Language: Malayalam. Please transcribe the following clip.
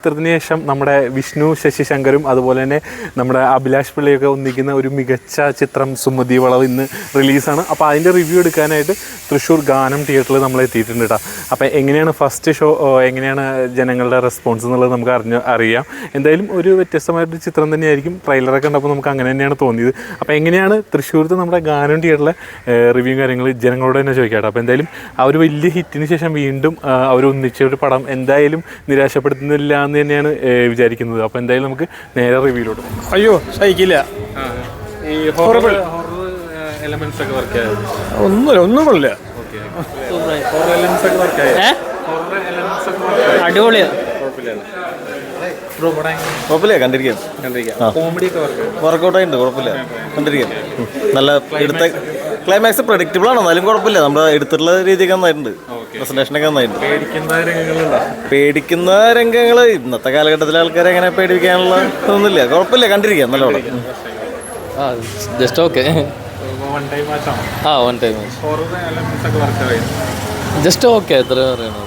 ചിത്രത്തിന് ശേഷം നമ്മുടെ വിഷ്ണു ശശിശങ്കരും അതുപോലെ തന്നെ നമ്മുടെ അഭിലാഷ് പിള്ളയൊക്കെ ഒന്നിക്കുന്ന ഒരു മികച്ച ചിത്രം സുമതി വളവ് ഇന്ന് റിലീസാണ്. അപ്പോൾ അതിന്റെ റിവ്യൂ എടുക്കാനായിട്ട് തൃശ്ശൂർ ഗാനം തിയേറ്ററിൽ നമ്മൾ എത്തിയിട്ടുണ്ട് കേട്ടോ അപ്പോൾ എങ്ങനെയാണ് ഫസ്റ്റ് ഷോ എങ്ങനെയാണ് ജനങ്ങളുടെ റെസ്പോൺസ് എന്നുള്ളത് നമുക്ക് അറിഞ്ഞ അറിയാം. എന്തായാലും ഒരു വ്യത്യസ്തമായിട്ടൊരു ചിത്രം തന്നെയായിരിക്കും. ട്രെയിലറൊക്കെ കണ്ടപ്പോൾ നമുക്ക് അങ്ങനെ തന്നെയാണ് തോന്നിയത്. അപ്പോൾ എങ്ങനെയാണ് തൃശ്ശൂരത്ത് നമ്മുടെ ഗാനം തിയേറ്ററിലെ റിവ്യൂ കാര്യങ്ങൾ ജനങ്ങളോട് തന്നെ ചോദിക്കാട്ടോ. അപ്പോൾ എന്തായാലും ആ ഒരു വലിയ ഹിറ്റിന് ശേഷം വീണ്ടും അവർ ഒന്നിച്ച ഒരു പടം എന്തായാലും നിരാശപ്പെടുത്തുന്നില്ല എന്ന് തന്നെയാണ് വിചാരിക്കുന്നത്. അപ്പോൾ എന്തായാലും നമുക്ക് നേരെ റിവ്യൂലോട്ട് അയ്യോ സഹിക്കില്ല. ഈ എലമെന്റ്സ് ഒക്കെ വർക്ക് ഒന്നുമില്ല ഒന്നും കൊള്ളില്ല. ഹൊറർ എലമെന്റ്സ് ഒക്കെ വർക്ക് ആയത് ഏ? ഹൊറർ എലമെന്റ്സ് ഒക്കെ അടിപൊളിയാ. ബ്രോ പടം കുഴപ്പമില്ല കണ്ടിരിക്കാം. കുഴപ്പമില്ല. കണ്ടിരിക്കാം. നല്ല എടുത്ത ക്ലൈമാക്സ് പ്രഡിക്റ്റബിൾ ആണ് എന്നാലും കുഴപ്പമില്ല. നമ്മുടെ എടുത്തിട്ടുള്ള രീതിയൊക്കെ നന്നായിട്ടുണ്ട്. പ്രസന്റേഷനൊക്കെ നന്നായിട്ടുണ്ട്. പേടിക്കുന്ന രംഗങ്ങൾ ഇന്നത്തെ കാലഘട്ടത്തിലെ ആൾക്കാരെ എങ്ങനെ പേടിപ്പിക്കാനുള്ള ഒന്നുമില്ല കുഴപ്പമില്ല കണ്ടിരിക്കാം നല്ലോണം. ആ ജസ്റ്റ് ഓക്കെ വൺ ടൈം മാച്ചാണോ ആ വൺ ടൈം ജസ്റ്റ് ഓക്കെ എത്ര പറയണത്